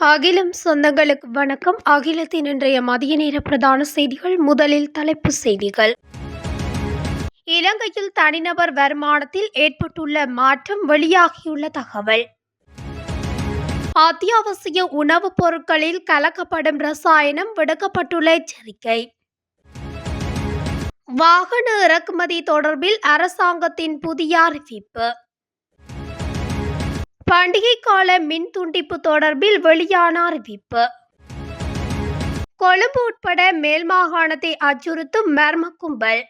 அகிலம் சொந்தங்களுக்கு வணக்கம். அகிலத்தின் இன்றைய மதிய நேர பிரதான செய்திகள் முதலில் தலைப்புச் செய்திகள். இலங்கையில் தனிநபர் வருமானத்தில் ஏற்பட்டுள்ள மாற்றம் வெளியாகியுள்ள தகவல். அத்தியாவசிய உணவுப் பொருட்களில் கலக்கப்படும் ரசாயனம் விடுக்கப்பட்டுள்ள எச்சரிக்கை. வாகன இறக்குமதி தொடர்பில் அரசாங்கத்தின் புதிய அறிவிப்பு. பண்டிகை கால மின் துண்டிப்பு தொடர்பில் வெளியான அறிவிப்பு. கொழும்பு உட்பட மேல் மாகாணத்தை அச்சுறுத்தும் மர்ம கும்பல்.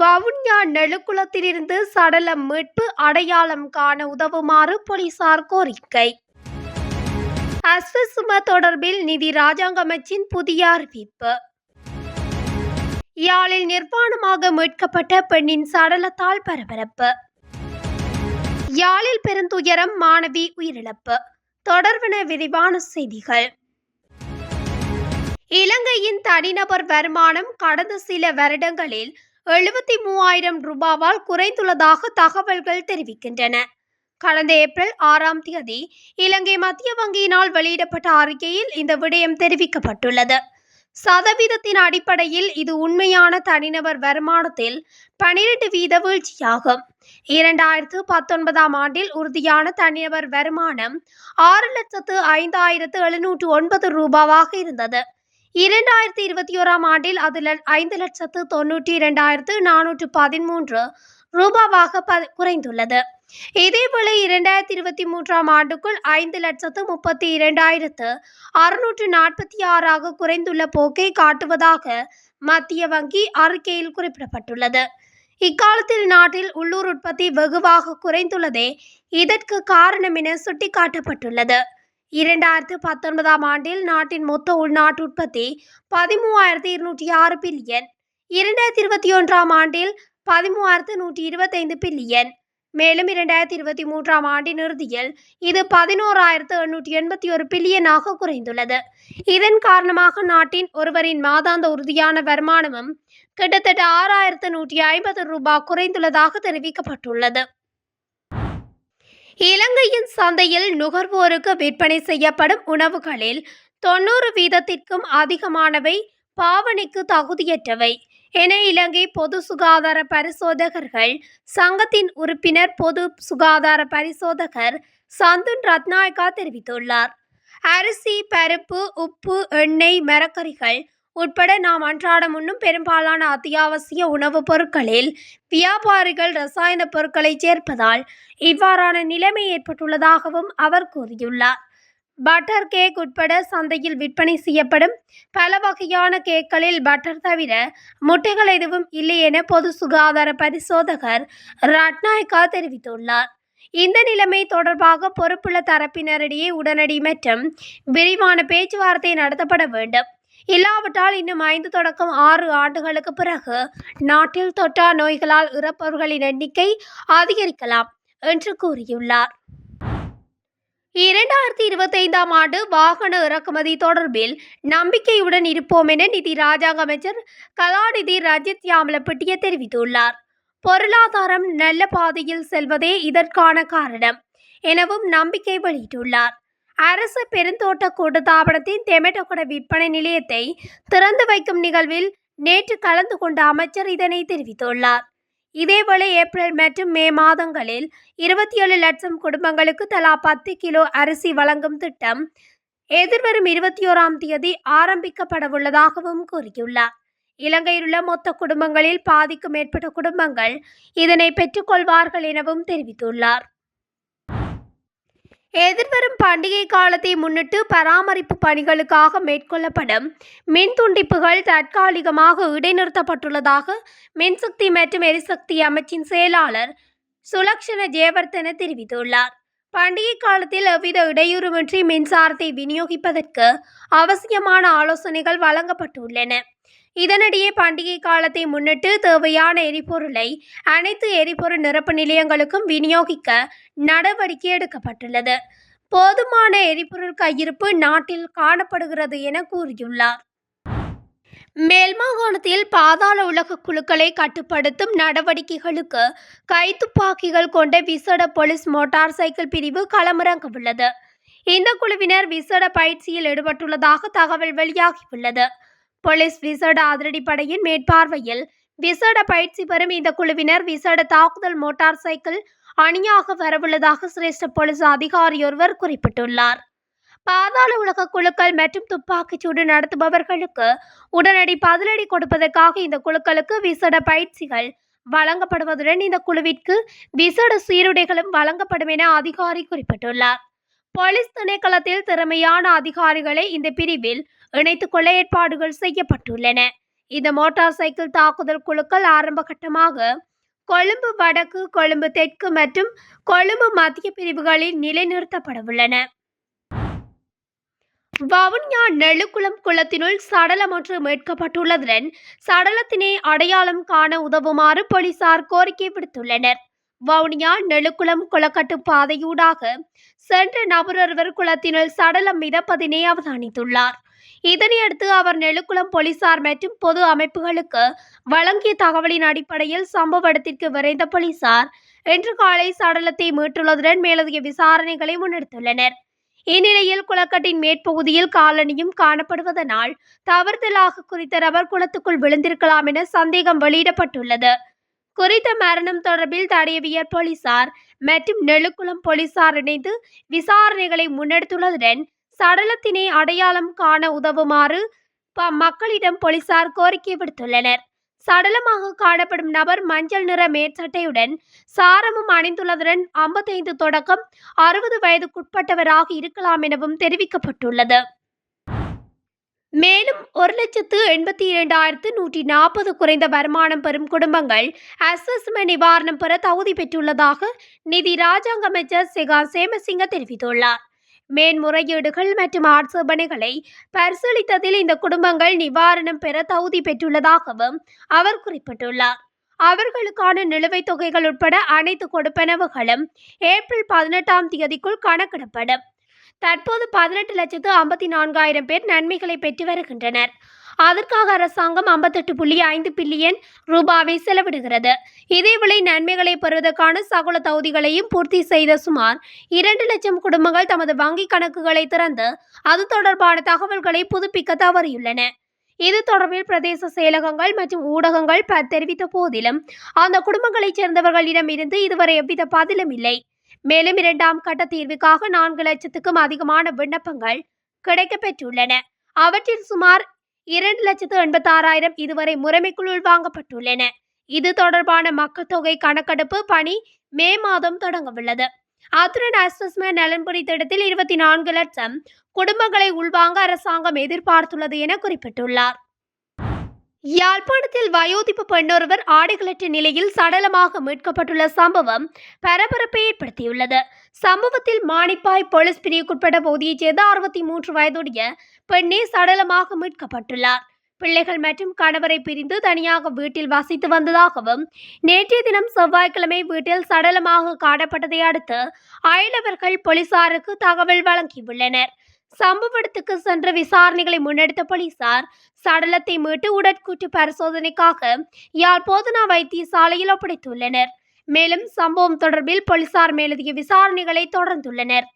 வவுனியா நெழுக்குளத்திலிருந்து சடலம் மீட்பு அடையாளம் காண உதவுமாறு போலீசார் கோரிக்கை. அஸ்வசும தொடர்பில் நிதி ராஜாங்க அமைச்சின் புதிய அறிவிப்பு. யாழில் நிர்வாணமாக மீட்கப்பட்ட பெண்ணின் சடலத்தால் பரபரப்பு. யாழில் பெருந்துயரம் மாணவி உயிரிழப்பு. தொடர்பன விரிவான செய்திகள். இலங்கையின் தனிநபர் வருமானம் கடந்த சில வருடங்களில் எழுபத்தி மூவாயிரம் ரூபாவால் குறைந்துள்ளதாக தகவல்கள் தெரிவிக்கின்றன. கடந்த ஏப்ரல் ஆறாம் தேதி இலங்கை மத்திய வங்கியினால் வெளியிடப்பட்ட அறிக்கையில் இந்த விடயம் தெரிவிக்கப்பட்டுள்ளது. சதவீதத்தின் அடிப்படையில் இது உண்மையான தனிநபர் வருமானத்தில் பனிரெண்டு வீத வீழ்ச்சியாகும். இரண்டாயிரத்து பத்தொன்பதாம் ஆண்டில் உறுதியான தனிநபர் வருமானம் ஆறு லட்சத்து ஐந்தாயிரத்து எழுநூற்று ஒன்பது ரூபாவாக இருந்தது. இரண்டாயிரத்தி இருபத்தி ஓராம் ஆண்டில் அது ஐந்து லட்சத்து தொன்னூற்றி இரண்டாயிரத்து நானூற்று பதிமூன்று ரூபாவாக ப குறைந்துள்ளது. இதேபோல இரண்டாயிரத்தி இருபத்தி மூன்றாம் ஆண்டுக்குள் ஐந்து லட்சத்து முப்பத்தி இரண்டாயிரத்து அறுநூற்று நாற்பத்தி ஆறாக குறைந்துள்ள போக்கை காட்டுவதாக மத்திய வங்கி அறிக்கையில் குறிப்பிடப்பட்டுள்ளது. இக்காலத்தில் நாட்டில் உள்ளூர் உற்பத்தி வெகுவாக குறைந்துள்ளதே இதற்கு காரணம் என சுட்டிக்காட்டப்பட்டுள்ளது. இரண்டாயிரத்து பத்தொன்பதாம் ஆண்டில் நாட்டின் மொத்த உள்நாட்டு உற்பத்தி பதிமூவாயிரத்து இருநூற்றி ஆறு பில்லியன். இரண்டாயிரத்தி இருபத்தி ஒன்றாம் ஆண்டில் பதிமூவாயிரத்து நூற்றி இருபத்தைந்து பில்லியன். மேலும் இரண்டாயிரத்தி இருபத்தி மூன்றாம் ஆண்டின் இறுதியில் இது பதினோராயிரத்து எண்ணூற்றி எண்பத்தி ஒரு பில்லியனாக குறைந்துள்ளது. இதன் காரணமாக நாட்டின் ஒருவரின் மாதாந்த உறுதியான வருமானமும் கிட்டத்தட்ட ஆறாயிரத்து நூற்றி ஐம்பது ரூபாய் குறைந்துள்ளதாக தெரிவிக்கப்பட்டுள்ளது. இலங்கையின் சந்தையில் நுகர்வோருக்கு விற்பனை செய்யப்படும் உணவுகளில் தொண்ணூறு வீதத்திற்கும் அதிகமானவை பாவனைக்கு தகுதியற்றவை. என இலங்கை பொது சுகாதார பரிசோதகர்கள் சங்கத்தின் உறுப்பினர் பொது சுகாதார பரிசோதகர் சந்துன் ரத்நாயகா தெரிவித்துள்ளார். அரிசி பருப்பு உப்பு எண்ணெய் மரக்கறிகள் உட்பட நாம் அன்றாடம் உண்ணும் பெரும்பாலான அத்தியாவசிய உணவுப் பொருட்களில் வியாபாரிகள் ரசாயன பொருட்களை சேர்ப்பதால் இவ்வாறான நிலைமை ஏற்பட்டுள்ளதாகவும் அவர் கூறியுள்ளார். பட்டர் கேக் உட்பட சந்தையில் விற்பனை செய்யப்படும். பல வகையான கேக்களில் பட்டர் தவிர முட்டைகள் எதுவும் இல்லை என பொது சுகாதார பரிசோதகர் ரட்நாயக்கா தெரிவித்துள்ளார். இந்த நிலைமை தொடர்பாக பொறுப்புள்ள தரப்பினரிடையே உடனடி மற்றும் விரிவான பேச்சுவார்த்தை நடத்தப்பட வேண்டும். இல்லாவிட்டால் இன்னும் ஐந்து தொடக்கம் ஆறு ஆண்டுகளுக்கு பிறகு நாட்டில் தொற்றா நோய்களால் இறப்பவர்களின் எண்ணிக்கை அதிகரிக்கலாம் என்று கூறியுள்ளார். இரண்டாயிரத்தி இருபத்தைந்தாம் ஆண்டு வாகன இறக்குமதி தொடர்பில் நம்பிக்கையுடன் இருப்போம் என நிதி ராஜாங்க அமைச்சர் கலாநிதி ரஜித் யாமலப்பட்டிய தெரிவித்துள்ளார். பொருளாதாரம் நல்ல பாதையில் செல்வதே இதற்கான காரணம் எனவும் நம்பிக்கை வெளியிட்டுள்ளார். அரசு பெருந்தோட்ட கூட்டுத்தாபனத்தின் தெமட்டகொட விற்பனை நிலையத்தை திறந்து வைக்கும் நிகழ்வில் நேற்று கலந்து கொண்ட அமைச்சர் இதனை தெரிவித்துள்ளார். இதேவேளை ஏப்ரல் மற்றும் மே மாதங்களில் இருபத்தி ஏழு லட்சம் குடும்பங்களுக்கு தலா பத்து கிலோ அரிசி வழங்கும் திட்டம் எதிர்வரும் இருபத்தி ஓராம் தேதி ஆரம்பிக்கப்படவுள்ளதாகவும் கூறியுள்ளார். இலங்கையிலுள்ள மொத்த குடும்பங்களில் பாதிக்கும் மேற்பட்ட குடும்பங்கள் இதனை பெற்றுக்கொள்வார்கள் எனவும் தெரிவித்துள்ளார். எதிர்வரும் பண்டிகை காலத்தை முன்னிட்டு பராமரிப்பு பணிகளுக்காக மேற்கொள்ளப்படும் மின் துண்டிப்புகள் தற்காலிகமாக இடைநிறுத்தப்பட்டுள்ளதாக மின்சக்தி மற்றும் எரிசக்தி அமைச்சின் செயலாளர் சுலக்ஷண ஜெயவர்தன தெரிவித்துள்ளார். பண்டிகை காலத்தில் எவ்வித இடையூறுமின்றி மின்சாரத்தை விநியோகிப்பதற்கு அவசியமான ஆலோசனைகள் வழங்கப்பட்டுள்ளன. இதனிடையே பண்டிகை காலத்தை முன்னிட்டு தேவையான எரிபொருளை அனைத்து எரிபொருள் நிரப்பு நிலையங்களுக்கும் விநியோகிக்க நடவடிக்கை எடுக்கப்பட்டுள்ளது. போதுமான எரிபொருள் கையிருப்பு நாட்டில் காணப்படுகிறது என கூறியுள்ளார். மேல் மாகாணத்தில் பாதாள உலக குழுக்களை கட்டுப்படுத்தும் நடவடிக்கைகளுக்கு கைத்துப்பாக்கிகள் கொண்ட விசேட போலீஸ் மோட்டார் சைக்கிள் பிரிவு களமிறங்கவுள்ளது. இந்த குழுவினர் விசேட பயிற்சியில் ஈடுபட்டுள்ளதாக தகவல் வெளியாகியுள்ளது. போலீஸ் விசேட அதிரடிப்படையின் மேற்பார்வையில் விசேட பயிற்சி பெறும் இந்த குழுவினர் விசேட தாக்குதல் மோட்டார் சைக்கிள் அணியாக வரவுள்ளதாக சிரேஷ்ட போலீஸ் அதிகாரியொருவர் குறிப்பிட்டுள்ளார். பாதாள உலக குழுக்கள் மற்றும் துப்பாக்கிச்சூடு நடத்துபவர்களுக்கு உடனடி பதிலடி கொடுப்பதற்காக இந்த குழுக்களுக்கு விசேட பயிற்சிகள் வழங்கப்படுவதுடன் இந்த குழுவிற்கு விசேட சீருடைகளும் வழங்கப்படும் என அதிகாரி குறிப்பிட்டுள்ளார். போலீஸ் திணைக்களத்தில் திறமையான அதிகாரிகளை இந்த பிரிவில் இணைத்துக் கொள்ள ஏற்பாடுகள் செய்யப்பட்டுள்ளன. இந்த மோட்டார் சைக்கிள் தாக்குதல் குழுக்கள் ஆரம்ப கட்டமாக கொழும்பு வடக்கு கொழும்பு தெற்கு மற்றும் கொழும்பு மத்திய பிரிவுகளில் நிலைநிறுத்தப்படவுள்ளன. வவுனியா நெழுக்குளம் குளத்தினுள் சடலம் ஒன்று மீட்கப்பட்டுள்ளதுடன் சடலத்தினை அடையாளம் காண உதவுமாறு போலீசார் கோரிக்கை விடுத்துள்ளனர். வவுனியா நெழுக்குளம் குளக்கட்டு பாதையூடாக சென்ற நபரொருவர் குளத்தினுள் சடலம் மிதப்பதினை அவதானித்துள்ளார் இதனையடுத்து அவர் நெழுக்குளம் போலீசார் மற்றும் பொது அமைப்புகளுக்கு வழங்கிய தகவலின் அடிப்படையில் சம்பவ இடத்திற்கு விரைந்த போலீசார் இன்று காலை சடலத்தை மீட்டுள்ளதுடன் மேலதிக விசாரணைகளை முன்னெடுத்துள்ளனர். இந்நிலையில் குளக்கட்டின் மேற்பகுதியில் காலனியும் காணப்படுவதனால் தவறுதலாக குறித்த நபர் குளத்துக்குள் விழுந்திருக்கலாம் என சந்தேகம் வெளியிடப்பட்டுள்ளது. குறித்த மரணம் தொடர்பில் தடயவியல் போலீசார் மற்றும் நெழுக்குளம் போலீசார் இணைந்து விசாரணைகளை முன்னெடுத்துள்ளதுடன் சடலத்தினை அடையாளம் காண உதவுமாறு ப- மக்களிடம் போலீசார் கோரிக்கை விடுத்துள்ளனர். சடலமாக காணப்படும் நபர் மஞ்சள் நிற மேற்சட்டையுடன் சாரமும் அணிந்துள்ளதுடன் ஐம்பத்தைந்து தொடக்கம் அறுபது வயதுக்குட்பட்டவராக இருக்கலாம் எனவும் தெரிவிக்கப்பட்டுள்ளது. மேலும் ஒரு லட்சத்து எண்பத்தி இரண்டாயிரத்து நூற்றி நாற்பது குறைந்த வருமானம் பெறும் குடும்பங்கள் அசஸ்மெண்ட் நிவாரணம் பெற தகுதி பெற்றுள்ளதாக நிதி ராஜாங்க அமைச்சர் செகா சேமசிங்க தெரிவித்துள்ளார். மேன்முறையீடுகள் மற்றும் ஆட்சேபனைகளை பரிசீலித்ததில் இந்த குடும்பங்கள் நிவாரணம் பெற தகுதி பெற்றுள்ளதாகவும் அவர் குறிப்பிட்டுள்ளார். அவர்களுக்கான நிலுவைத் தொகைகள் உட்பட அனைத்து கொடுப்பனவுகளும் ஏப்ரல் பதினெட்டாம் தேதிக்குள் கணக்கிடப்படும். தற்போது பதினெட்டு லட்சத்து ஐம்பத்தி நான்காயிரம் பேர் நன்மைகளை பெற்று வருகின்றனர். அதற்காக அரசாங்கம் ஐம்பத்தெட்டு புள்ளி ஐந்து பில்லியன் ரூபாவை செலவிடுகிறது. இதேவேளை நன்மைகளை பெறுவதற்கான சகல தகுதிகளையும் பூர்த்தி செய்த சுமார் இரண்டு லட்சம் குடும்பங்கள் தமது வங்கிக் கணக்குகளை திறந்து அது தொடர்பான தகவல்களை புதுப்பிக்க தவறியுள்ளன. இது தொடர்பில் பிரதேச செயலகங்கள் மற்றும் ஊடகங்கள் ப- தெரிவித்த போதிலும் அந்த குடும்பங்களைச் சேர்ந்தவர்களிடம் இருந்து இதுவரை எவ்வித பதிலும் இல்லை மேலும் இரண்டாம் கட்ட தீர்வுக்காக நான்கு லட்சத்துக்கும் அதிகமான விண்ணப்பங்கள் கிடைக்கப்பெற்றுள்ளன. அவற்றில் சுமார் இரண்டு லட்சத்து எண்பத்தாறாயிரம் இதுவரை முறைமைக்குள் உள்வாங்கப்பட்டுள்ளன இது தொடர்பான மக்கள் தொகை கணக்கெடுப்பு பணி மே மாதம் தொடங்கவுள்ளது. அத்துடன் அசஸ்மெண்ட் நலன்புரி திட்டத்தில் இருபத்தி நான்கு லட்சம் குடும்பங்களை உள்வாங்க அரசாங்கம் எதிர்பார்த்துள்ளது என குறிப்பிட்டுள்ளார். யாழ்ப்பாணத்தில் வயோதிப்பு பெண்ணொருவர் ஆடைகளற்ற நிலையில் சடலமாக மீட்கப்பட்டுள்ள சம்பவம் பரபரப்பை ஏற்படுத்தியுள்ளது. சம்பவத்தில் மாணிப்பாய் போலீஸ் பிரிவுக்குட்பட்ட பகுதியைச் சேர்ந்த அறுபத்தி மூன்று வயதுடைய பெண்ணே சடலமாக மீட்கப்பட்டுள்ளார். பிள்ளைகள் மற்றும் கணவரை பிரிந்து தனியாக வீட்டில் வசித்து வந்ததாகவும் நேற்றைய தினம் செவ்வாய்க்கிழமை வீட்டில் சடலமாக காணப்பட்டதை அடுத்து அயலவர்கள் போலீசாருக்கு தகவல் வழங்கியுள்ளனர். சம்பவ இடத்துக்கு சென்ற விசாரணைகளை முன்னெடுத்த போலீசார் சடலத்தை மீட்டு உடற்கூற்று பரிசோதனைக்காக யாழ் போதனா வைத்தியசாலையில் ஒப்படைத்துள்ளனர். மேலும் சம்பவம் தொடர்பில் போலீசார் மேலதிக விசாரணைகளை தொடர்ந்துள்ளனர்.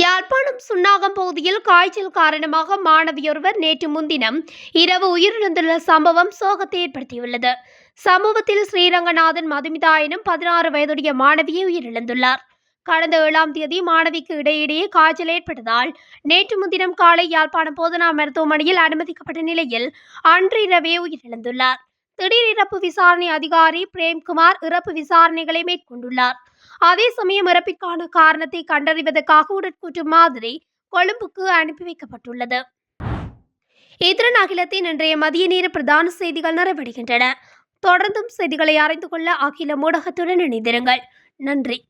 யாழ்ப்பாணம் சுன்னாகம் பகுதியில் காய்ச்சல் காரணமாக மாணவியொருவர் நேற்று முன்தினம் இரவு உயிரிழந்துள்ள சம்பவம் சோகத்தை ஏற்படுத்தியுள்ளது. சம்பவத்தில் ஸ்ரீரங்கநாதன் மதுமிதா எனும் பதினாறு வயதுடைய மாணவியை உயிரிழந்துள்ளார். கடந்த ஏழாம் தேதி மாணவிக்கு இடையிடையே காய்ச்சல் ஏற்பட்டதால் நேற்று முன்தினம் காலை யாழ்ப்பாணம் போதனா மருத்துவமனையில் அனுமதிக்கப்பட்ட நிலையில் அன்று இரவே உயிரிழந்துள்ளார். திடீர் இறப்பு விசாரணை அதிகாரி பிரேம்குமார் இறப்பு விசாரணைகளை மேற்கொண்டுள்ளார். அதே சமயம் இறப்பிற்கான காரணத்தை கண்டறிவதற்காக உடற்கூற்று மாதிரி கொழும்புக்கு அனுப்பி வைக்கப்பட்டுள்ளது. இதரன் அகிலத்தின் இன்றைய மதிய நேர பிரதான செய்திகள் நிறைவடைகின்றன. தொடர்ந்தும் செய்திகளை அறிந்து கொள்ள அகில ஊடகத்துடன் இணைந்திருங்கள். நன்றி.